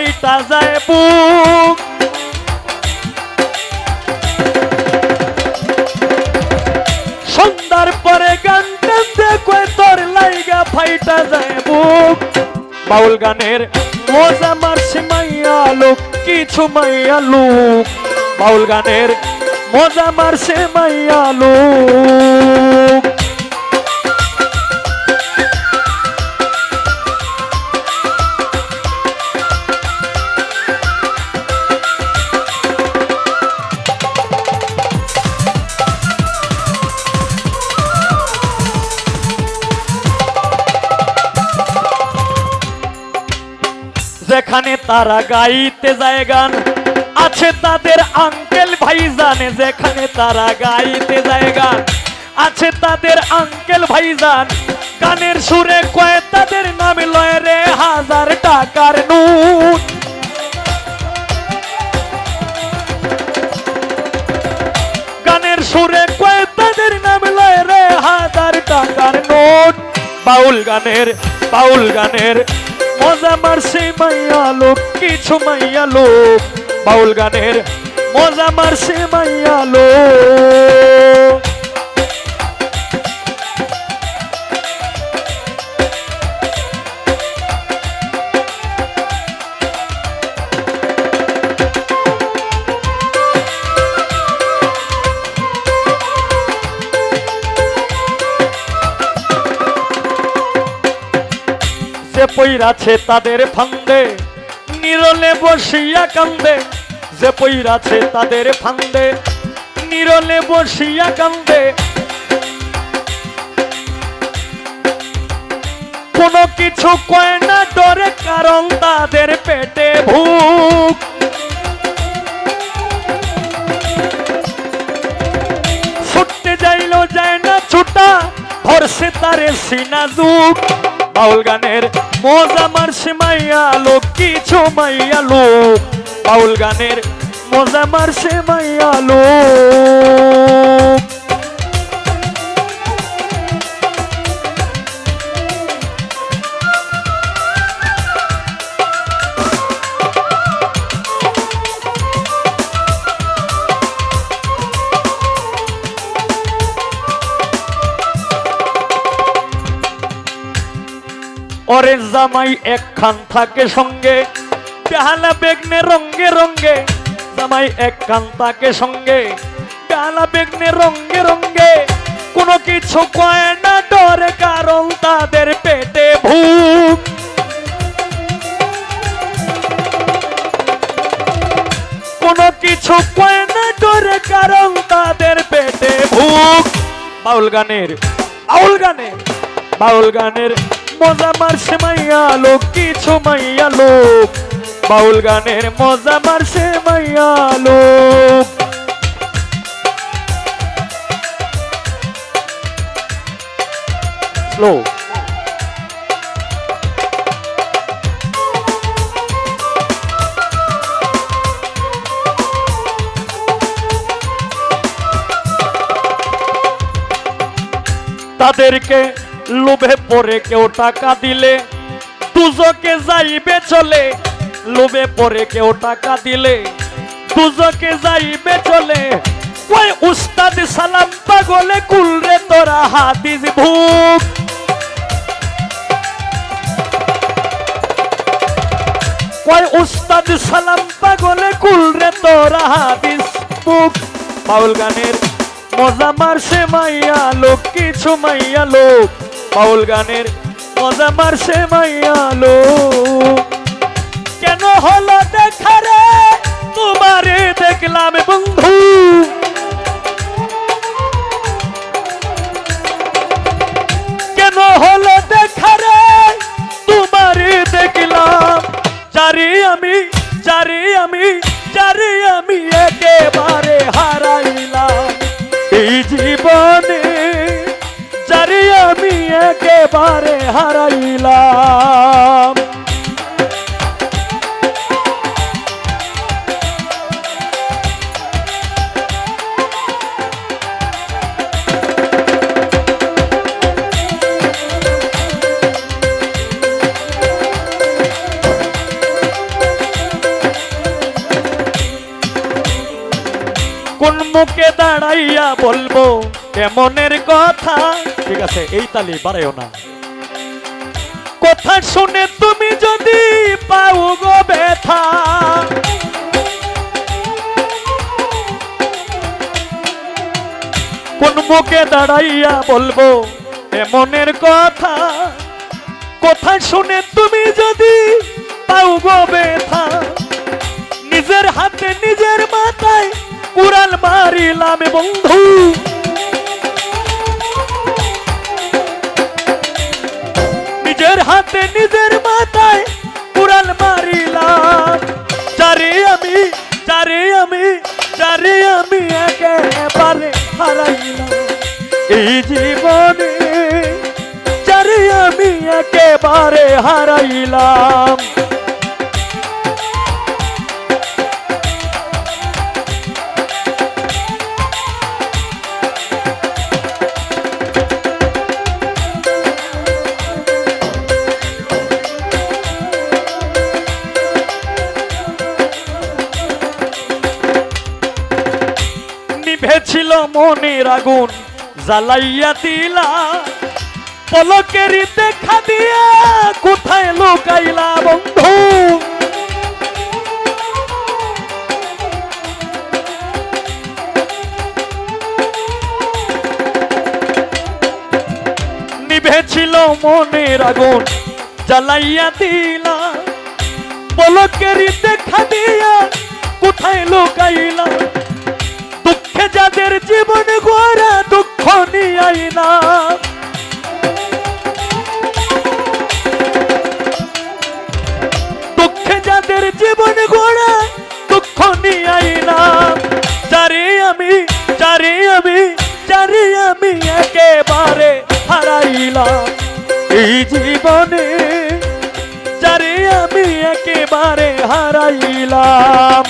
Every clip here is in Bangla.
ফাইটা যায় বুক। সন্ধ্যার পরে গান টানতে কয়, তোর লাইগা ফাইটা যায় বুক। বাউল গানের মজা মারছে মাইয়া লোক, কিছু মাইয়া লোক। বাউল গানের মজা মারছে মাইয়া লোক। যেখানে তারা গাইতে যায় গান, আছে তাদের আঙ্কেল ভাইজানে যেখানে তারা গাইতে যায় গান, আছে তাদের আঙ্কেল ভাইজান, গানের সুরে কয় তাদের নাম লয় রে হাজার টাকার নোট গানের সুরে কয় তাদের নাম লয় রে হাজার টাকার নোট বাউল গানের বাউল গানের মজা মারছে মাইয়া লোক কিছু মাইয়া লোক। বাউল গানের মজা মারছে মাইয়া লোক। যে পইরাছে তাদের ফান্দে, নিরলে বসিয়া কান্দে। যে পইরাছে তাদের ফান্দে, নিরলে বসিয়া কান্দে। কোনো কিছু কয় না ডরে, কারণ তাদের পেটে ভুক। ছুটতে যাইলো যায় না ছুটা, ধরছে তারে সিনা যুগ বাউল গানের মজা মারছে মাইয়া লোক কিছু মাইয়া লোক বাউল গানের মজা মারছে মাইয়া লোক ওরে জামাই একখান থাকে সঙ্গে, বেহালা বেগনে রঙ্গে রঙ্গে জামাই একখান থাকে সঙ্গে, বেহালা বেগনে রঙ্গে রঙ্গে কোনো কিছু কয় না ডরে কারণ তাদের পেটে ভূক কোনো কিছু কয় না ডরে কারণ তাদের পেটে ভূক বাউল গানের বাউল গানের বাউল গানের মজা মারছে মাইয়া লোক কিছু মাইয়া লোক। বাউল গানের মজা মারছে মাইয়া লোক। তাদেরকে লোভে পড়ে কেউ টাকা দিলে দুজকে যাইবে চলে। লোভে পড়ে কেউ টাকা দিলে দুজকে যাইবে চলে। ওই উস্তাদ, সালাম পাগলে কুলরে তোরা হাদিস ভূক। কয় উস্তাদ, সালাম পাগলে কুলরে তোরা হাদিস বুক বাউল গানের মজা মারছে মাইয়া লোক, কিছু মাইয়া লোক। বাউল গানের মজা মারছে মাইয়ালো কেন হলো দেখারে তোমারে দেখলাম বন্ধু। কেন বারে হারাইলাম। কোন মুখে দাঁড়াইয়া বলব কেমনের কথা ঠিক আছে, এই তালি বাড়াইও না। কথা শুনে তুমি যদি পাও গো ব্যথা, কোন মুখে দাঁড়াইয়া বলব এমনের কথা। কথা শুনে তুমি যদি পাও গো ব্যথা, নিজের হাতে নিজের মাথায় কুড়াল মারিলাম বন্ধু। হাতে নিজের মাথায় কুড়াল মারিলাম। চারে আমি চারে আমি চারে আমি একেবারে হারাইলাম। এই জীবনে চারে আমি একেবারে হারাইলাম। মনের আগুন জ্বালাইয়া দিলা। পলকের দেখা দিয়া কোথায় লুকাইলা বন্ধু? নিভেছিল মনের আগুন জ্বালাইয়া দিলা। পলকের দেখা দিয়া কোথায় লুকাইলা? জীবন গোরা দুঃখ নিয়াই না। দুঃখে যাদের জীবন গোড়া দুঃখ নিয়াই না। চারি আমি চারি আমি চারি আমি একেবারে হারাইলাম। এই জীবনে চারি আমি একেবারে হারাইলাম।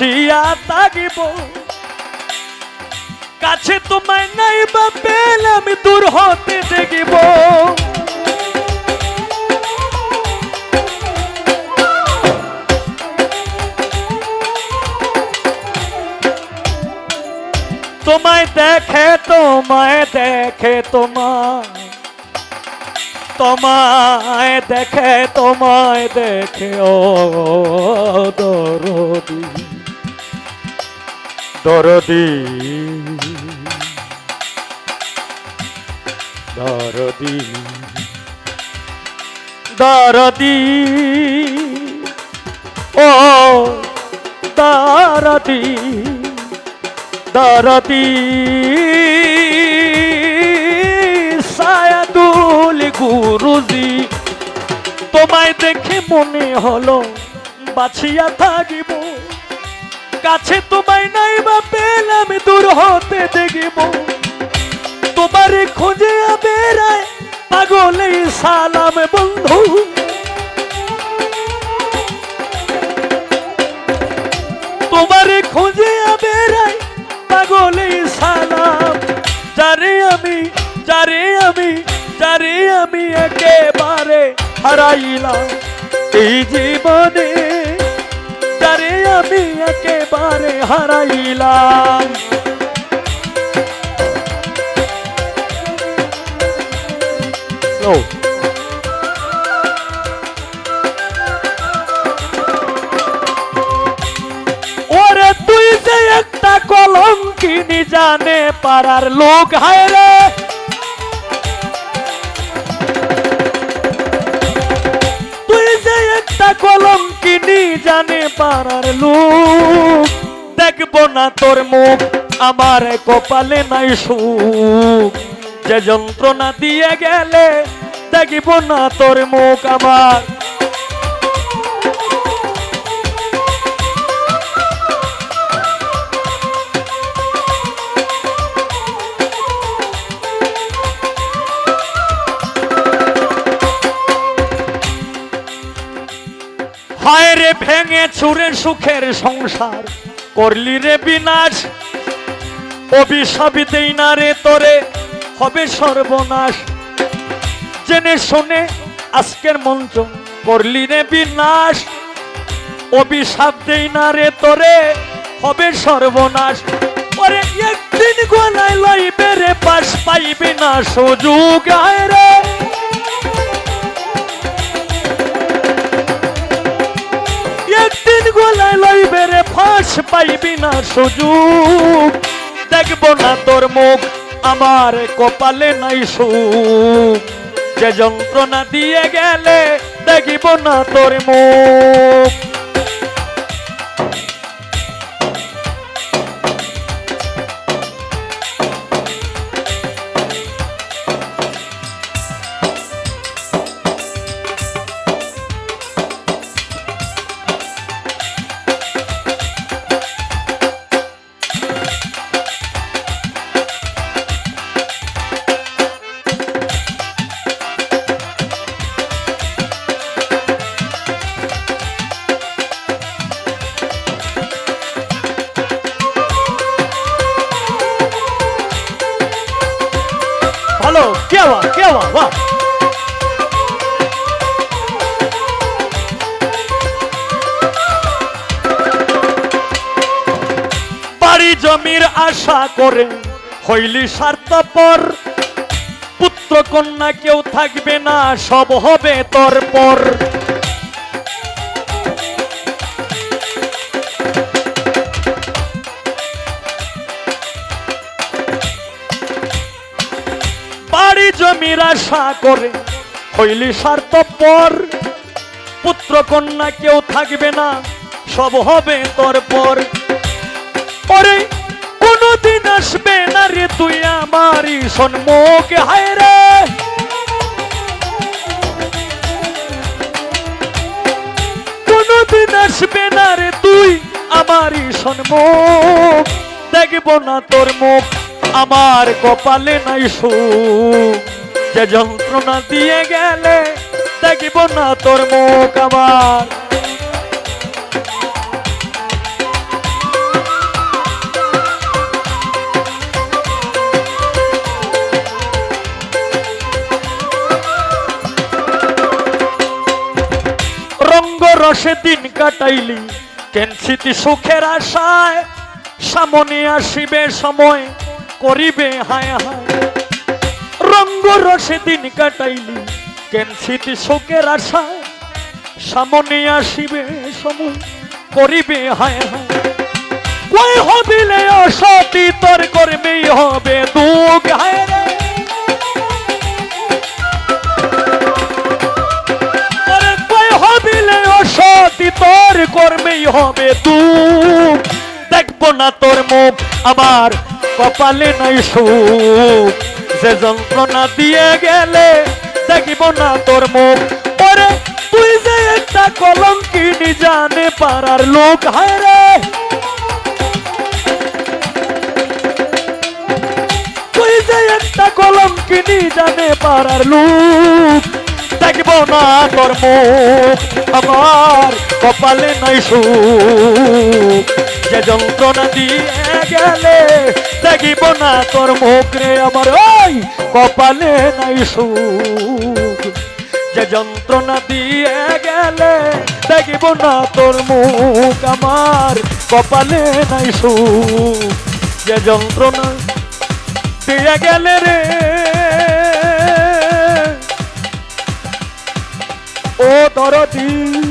বাছিয়া তাগিব কাছে তোমায় নাই বা পেলাম দূর হতে দেখিব। তোমায় দেখে তোমায় দেখে, তোমায় তোমায় দেখে তোমায় দেখে, ও দরদি। দরদি দরদি দরদি ও দরদি দরদি সায়াদুল গুরুজি তোমায় দেখে মনে হলো বাছিয়া থাকিব কাছে তোমায় নাই বা পেলাম দূর হতে দেখিব। তোমার খুঁজে বেড়ায় পাগলে সালাম বন্ধু। তোমার খুঁজে বেড়াই পাগলে সালাম। যারে আমি যারে আমি যারে আমি একেবারে হারাইলাম। এই জীবনে আমি একেবারে হারাইলাম. ওরে তুই যে একটা কলঙ্কিনি জানে পাড়ার লোক হায় রে একটা কলঙ্কিনি জানে পাড়ার লোক। দেখব না তোর মুখ, আমার কপালে নাই সুখ। যে যন্ত্রণা দিয়ে গেলে, দেখব না তোর মুখ আমার ওরে ভেঙে চুরে সুখের সংসার। করলি রে বিনাশ অভিশাপ দেই না রে তোরে, হবে সর্বনাশ। জেনে শুনে আজকের মঞ্চ, করলি রে বিনাশ, অভিশাপ দেই না রে তোরে, হবে সর্বনাশ। ওরে একদিন গলায় লইবে রে পাশ, পাইবে না সুযোগ আয় রে ফাঁস পাইবি না সুযোগ। দেখব না তোর মুখ, আমার কপালে নাই সুখ। যে যন্ত্রণা দিয়ে গেলে, দেখিব না তোর মুখ। ভালো, কে বা কে বাড়ি জমির আশা করে হইলি স্বার্থপর পুত্র কন্যা কেউ থাকবে না, সব হবে তোর পর। আশা করে, হইলি স্বার্থপর। পুত্র কন্যা কেউ থাকবে না, সব হবে তোর পর। পরে কোনদিন আসবে না রে তুই আমারই সন্মুখে হায় রে। কোনদিন আসবে না রে তুই আমারই সন্মুখ দেখব না তোর মুখ, আমার কপালে নাই সুখ। যে যন্ত্রণা দিয়ে গেলে দেখব না তোর মুখ আমার। রঙ্গ রসে দিন কাটাইলি কেন সুখের আশায়, সামনে আসিবে সময়, করিবে হায় হায়। রঙ্গ রসে দিন কাটাইলি। কেন স্মৃতি সুখের আশায় সামনে আসিবে, সময় করিবে, হায় হায়। কই হবিলে অসতি তোর কর্মেই হবে দুঃখ, হায় রে। তোর কর্মেই হবে তুই দেখব না তোর মুখ আমার কপালে নাই সুখ। যে যন্ত্রণা দিয়ে গেলে দেখিব না তোর মুখ। পরে তুই যে একটা কলঙ্কিনি জানে পারার লোক, হায় রে। তুই যে একটা কলঙ্কিনি জানে পারার লোক, দেখব না তোর মুখ। আমার কপালে নাই সুখ। যে যন্ত্রণা দিয়ে গেলে দেখিব না তোর মুখ আমার, ওই কপালে নাই সুখ। যে যন্ত্রণা দিয়ে গেলে দেখিব না তোর মুখ আমার, কপালে নাই সুখ। যে যন্ত্রণা দিয়ে গেলে রে, ও দরদি।